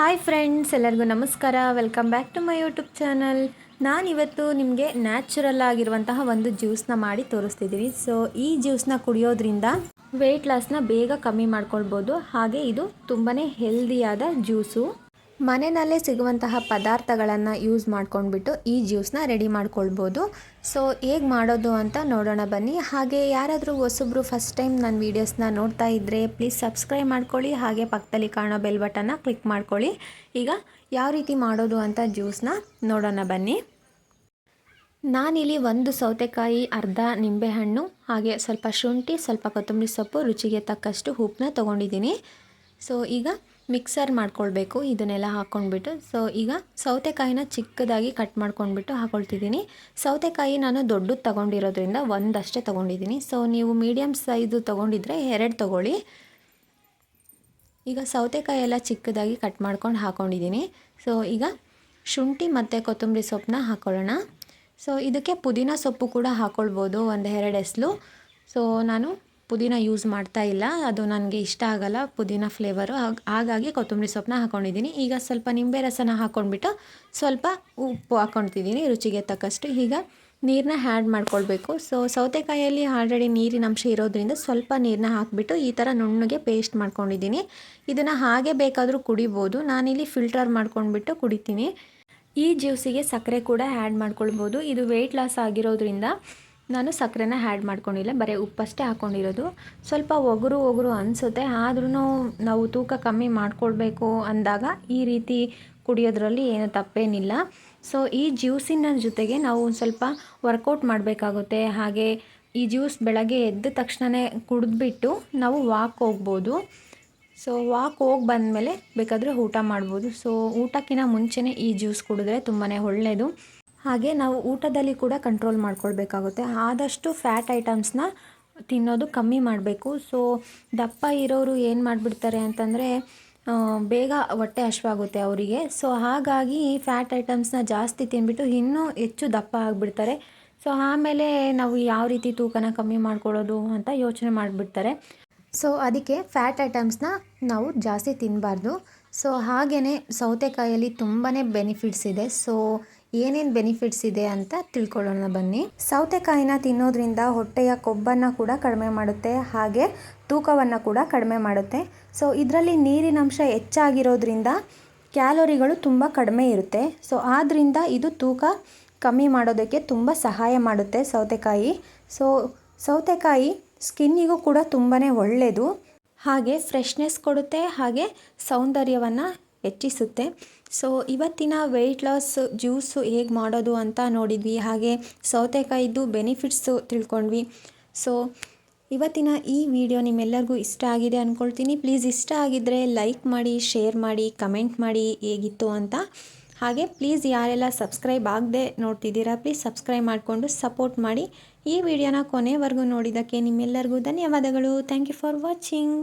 Hi friends ಎಲ್ಲರಿಗೂ ನಮಸ್ಕಾರ. Welcome back to my YouTube channel ನಾನಿವತ್ತು ನಿಮಗೆ ನ್ಯಾಚುರಲ್ ಆಗಿರುವಂತಹ ಒಂದು ಜ್ಯೂಸ್ನ ಮಾಡಿ ತೋರಿಸ್ತಿದ್ದೀನಿ ಸೊ ಈ ಜ್ಯೂಸ್ನ ಕುಡಿಯೋದ್ರಿಂದ ವೆಯ್ಟ್ ಲಾಸ್ನ ಬೇಗ ಕಮ್ಮಿ ಮಾಡ್ಕೊಳ್ಬೋದು. ಹಾಗೆ ಇದು ತುಂಬಾ ಹೆಲ್ದಿಯಾದ ಜ್ಯೂಸು ಮನೆಯಲ್ಲೇ ಸಿಗುವಂತಹ ಪದಾರ್ಥಗಳನ್ನು ಯೂಸ್ ಮಾಡ್ಕೊಂಡ್ಬಿಟ್ಟು ಈ ಜ್ಯೂಸ್ನ ರೆಡಿ ಮಾಡ್ಕೊಳ್ಬೋದು. ಸೊ ಹೇಗೆ ಮಾಡೋದು ಅಂತ ನೋಡೋಣ ಬನ್ನಿ. ಹಾಗೆ ಯಾರಾದರೂ ಹೊಸಬ್ರು ಫಸ್ಟ್ ಟೈಮ್ ನನ್ನ ವೀಡಿಯೋಸ್ನ ನೋಡ್ತಾ ಇದ್ದರೆ ಪ್ಲೀಸ್ ಸಬ್ಸ್ಕ್ರೈಬ್ ಮಾಡ್ಕೊಳ್ಳಿ. ಹಾಗೆ ಪಕ್ಕದಲ್ಲಿ ಕಾಣೋ ಬೆಲ್ ಬಟನ್ನ ಕ್ಲಿಕ್ ಮಾಡ್ಕೊಳ್ಳಿ. ಈಗ ಯಾವ ರೀತಿ ಮಾಡೋದು ಅಂತ ಜ್ಯೂಸ್ನ ನೋಡೋಣ ಬನ್ನಿ. ನಾನಿಲ್ಲಿ ಒಂದು ಸೌತೆಕಾಯಿ, ಅರ್ಧ ನಿಂಬೆಹಣ್ಣು, ಹಾಗೆ ಸ್ವಲ್ಪ ಶುಂಠಿ, ಸ್ವಲ್ಪ ಕೊತ್ತಂಬರಿ ಸೊಪ್ಪು, ರುಚಿಗೆ ತಕ್ಕಷ್ಟು ಉಪ್ಪನ್ನ ತೊಗೊಂಡಿದ್ದೀನಿ. ಸೊ ಈಗ ಮಿಕ್ಸರ್ ಮಾಡ್ಕೊಳ್ಬೇಕು, ಇದನ್ನೆಲ್ಲ ಹಾಕ್ಕೊಂಡ್ಬಿಟ್ಟು ಸೊ ಈಗ ಸೌತೆಕಾಯಿನ ಚಿಕ್ಕದಾಗಿ ಕಟ್ ಮಾಡ್ಕೊಂಡ್ಬಿಟ್ಟು ಹಾಕ್ಕೊಳ್ತಿದ್ದೀನಿ ಸೌತೆಕಾಯಿ ನಾನು ದೊಡ್ಡದು ತೊಗೊಂಡಿರೋದ್ರಿಂದ ಒಂದಷ್ಟೇ ತೊಗೊಂಡಿದ್ದೀನಿ. ಸೊ ನೀವು ಮೀಡಿಯಮ್ ಸೈಜು ತೊಗೊಂಡಿದ್ರೆ ಎರಡು ತೊಗೊಳ್ಳಿ. ಈಗ ಸೌತೆಕಾಯಿ ಎಲ್ಲ ಚಿಕ್ಕದಾಗಿ ಕಟ್ ಮಾಡ್ಕೊಂಡು ಹಾಕ್ಕೊಂಡಿದ್ದೀನಿ ಸೊ ಈಗ ಶುಂಠಿ ಮತ್ತು ಕೊತ್ತಂಬರಿ ಸೊಪ್ಪನ್ನ ಹಾಕ್ಕೊಳ್ಳೋಣ ಸೊ ಇದಕ್ಕೆ ಪುದೀನ ಸೊಪ್ಪು ಕೂಡ ಹಾಕ್ಕೊಳ್ಬೋದು ಒಂದು ಎರಡು ಎಸ್ಲು ಸೊ ನಾನು ಪುದೀನ ಯೂಸ್ ಮಾಡ್ತಾ ಇಲ್ಲ. ಅದು ನನಗೆ ಇಷ್ಟ ಆಗಲ್ಲ ಪುದೀನ ಫ್ಲೇವರು ಹಾಗಾಗಿ ಕೊತ್ತಂಬರಿ ಸೊಪ್ಪನ್ನ ಹಾಕ್ಕೊಂಡಿದ್ದೀನಿ ಈಗ ಸ್ವಲ್ಪ ನಿಂಬೆ ರಸನ ಹಾಕ್ಕೊಂಡ್ಬಿಟ್ಟು ಸ್ವಲ್ಪ ಉಪ್ಪು ಹಾಕ್ಕೊಳ್ತಿದ್ದೀನಿ ರುಚಿಗೆ ತಕ್ಕಷ್ಟು. ಈಗ ನೀರನ್ನ ಹ್ಯಾಡ್ ಮಾಡ್ಕೊಳ್ಬೇಕು. ಸೊ ಸೌತೆಕಾಯಲ್ಲಿ ಆಲ್ರೆಡಿ ನೀರಿನ ಅಂಶ ಇರೋದ್ರಿಂದ ಸ್ವಲ್ಪ ನೀರನ್ನ ಹಾಕಿಬಿಟ್ಟು ಈ ಥರ ನುಣ್ಣಗೆ ಪೇಸ್ಟ್ ಮಾಡ್ಕೊಂಡಿದ್ದೀನಿ. ಇದನ್ನು ಹಾಗೆ ಬೇಕಾದರೂ ಕುಡಿಬೋದು. ನಾನಿಲ್ಲಿ ಫಿಲ್ಟರ್ ಮಾಡ್ಕೊಂಡ್ಬಿಟ್ಟು ಕುಡಿತೀನಿ. ಈ ಜ್ಯೂಸಿಗೆ ಸಕ್ಕರೆ ಕೂಡ ಆ್ಯಡ್ ಮಾಡ್ಕೊಳ್ಬೋದು. ಇದು ವೆಯ್ಟ್ ಲಾಸ್ ಆಗಿರೋದ್ರಿಂದ ನಾನು ಸಕ್ಕರೆನ ಆ್ಯಡ್ ಮಾಡ್ಕೊಂಡಿಲ್ಲ, ಬರೀ ಉಪ್ಪಷ್ಟೇ ಹಾಕ್ಕೊಂಡಿರೋದು ಸ್ವಲ್ಪ ಒಗರು ಒಗರು ಅನಿಸುತ್ತೆ ಆದ್ರೂ ನಾವು ತೂಕ ಕಮ್ಮಿ ಮಾಡಿಕೊಡ್ಬೇಕು ಅಂದಾಗ ಈ ರೀತಿ ಕುಡಿಯೋದ್ರಲ್ಲಿ ಏನು ತಪ್ಪೇನಿಲ್ಲ. ಸೊ ಈ ಜ್ಯೂಸಿನ ಜೊತೆಗೆ ನಾವು ಸ್ವಲ್ಪ ವರ್ಕೌಟ್ ಮಾಡಬೇಕಾಗುತ್ತೆ. ಹಾಗೆ ಈ ಜ್ಯೂಸ್ ಬೆಳಗ್ಗೆ ಎದ್ದ ತಕ್ಷಣವೇ ಕುಡಿದ್ಬಿಟ್ಟು ನಾವು ವಾಕ್ ಹೋಗ್ಬೋದು. ಸೊ ವಾಕ್ ಹೋಗಿ ಬಂದಮೇಲೆ ಬೇಕಾದರೆ ಊಟ ಮಾಡ್ಬೋದು. ಸೊ ಊಟಕ್ಕಿಂತ ಮುಂಚೆನೇ ಈ ಜ್ಯೂಸ್ ಕುಡಿದ್ರೆ ತುಂಬಾ ಒಳ್ಳೆಯದು ಹಾಗೆ ನಾವು ಊಟದಲ್ಲಿ ಕೂಡ ಕಂಟ್ರೋಲ್ ಮಾಡ್ಕೊಳ್ಬೇಕಾಗುತ್ತೆ. ಆದಷ್ಟು ಫ್ಯಾಟ್ ಐಟಮ್ಸ್ನ ತಿನ್ನೋದು ಕಮ್ಮಿ ಮಾಡಬೇಕು. ಸೊ ದಪ್ಪ ಇರೋರು ಏನು ಮಾಡಿಬಿಡ್ತಾರೆ ಅಂತಂದರೆ ಬೇಗ ಹೊಟ್ಟೆ ಹಶ್ವಾಗುತ್ತೆ ಅವರಿಗೆ. ಸೊ ಹಾಗಾಗಿ ಫ್ಯಾಟ್ ಐಟಮ್ಸ್ನ ಜಾಸ್ತಿ ತಿನ್ಬಿಟ್ಟು ಇನ್ನೂ ಹೆಚ್ಚು ದಪ್ಪ ಆಗಿಬಿಡ್ತಾರೆ. ಸೊ ಆಮೇಲೆ ನಾವು ಯಾವ ರೀತಿ ತೂಕನ ಕಮ್ಮಿ ಮಾಡ್ಕೊಳ್ಳೋದು ಅಂತ ಯೋಚನೆ ಮಾಡಿಬಿಡ್ತಾರೆ. ಸೊ ಅದಕ್ಕೆ ಫ್ಯಾಟ್ ಐಟಮ್ಸ್ನ ನಾವು ಜಾಸ್ತಿ ತಿನ್ನಬಾರ್ದು ಸೊ ಹಾಗೆಯೇ ಸೌತೆಕಾಯಲ್ಲಿ ತುಂಬಾ ಬೆನಿಫಿಟ್ಸ್ ಇದೆ. ಸೊ ಏನೇನು ಬೆನಿಫಿಟ್ಸ್ ಇದೆ ಅಂತ ತಿಳ್ಕೊಳ್ಳೋಣ ಬನ್ನಿ. ಸೌತೆಕಾಯಿನ ತಿನ್ನೋದ್ರಿಂದ ಹೊಟ್ಟೆಯ ಕೊಬ್ಬನ್ನು ಕೂಡ ಕಡಿಮೆ ಮಾಡುತ್ತೆ, ಹಾಗೆ ತೂಕವನ್ನು ಕೂಡ ಕಡಿಮೆ ಮಾಡುತ್ತೆ. ಸೊ ಇದರಲ್ಲಿ ನೀರಿನಂಶ ಹೆಚ್ಚಾಗಿರೋದ್ರಿಂದ ಕ್ಯಾಲೋರಿಗಳು ತುಂಬ ಕಡಿಮೆ ಇರುತ್ತೆ. ಸೊ ಆದ್ದರಿಂದ ಇದು ತೂಕ ಕಮ್ಮಿ ಮಾಡೋದಕ್ಕೆ ತುಂಬ ಸಹಾಯ ಮಾಡುತ್ತೆ ಸೌತೆಕಾಯಿ. ಸೊ ಸೌತೆಕಾಯಿ ಸ್ಕಿನ್ನಿಗೂ ಕೂಡ ತುಂಬಾ ಒಳ್ಳೆಯದು ಹಾಗೆ ಫ್ರೆಶ್ನೆಸ್ ಕೊಡುತ್ತೆ, ಹಾಗೆ ಸೌಂದರ್ಯವನ್ನು ಹೆಚ್ಚಿಸುತ್ತೆ. ಸೊ ಇವತ್ತಿನ ವೆಯ್ಟ್ ಲಾಸ್ ಜ್ಯೂಸು ಹೇಗೆ ಮಾಡೋದು ಅಂತ ನೋಡಿದ್ವಿ. ಹಾಗೆ ಸೌತೆಕಾಯಿದ್ದು ಬೆನಿಫಿಟ್ಸು ತಿಳ್ಕೊಂಡ್ವಿ. ಸೊ ಇವತ್ತಿನ ಈ ವಿಡಿಯೋ ನಿಮ್ಮೆಲ್ಲರಿಗೂ ಇಷ್ಟ ಆಗಿದೆ ಅಂದ್ಕೊಳ್ತೀನಿ ಪ್ಲೀಸ್ ಇಷ್ಟ ಆಗಿದ್ದರೆ ಲೈಕ್ ಮಾಡಿ ಶೇರ್ ಮಾಡಿ ಕಮೆಂಟ್ ಮಾಡಿ ಹೇಗಿತ್ತು ಅಂತ. ಹಾಗೆ ಪ್ಲೀಸ್ ಯಾರೆಲ್ಲ ಸಬ್ಸ್ಕ್ರೈಬ್ ಆಗದೆ ನೋಡ್ತಿದ್ದೀರಾ ಪ್ಲೀಸ್ ಸಬ್ಸ್ಕ್ರೈಬ್ ಮಾಡಿಕೊಂಡು ಸಪೋರ್ಟ್ ಮಾಡಿ. ಈ ವಿಡಿಯೋನ ಕೊನೆವರೆಗೂ ನೋಡಿದ್ದಕ್ಕೆ ನಿಮ್ಮೆಲ್ಲರಿಗೂ ಧನ್ಯವಾದಗಳು. Thank you for watching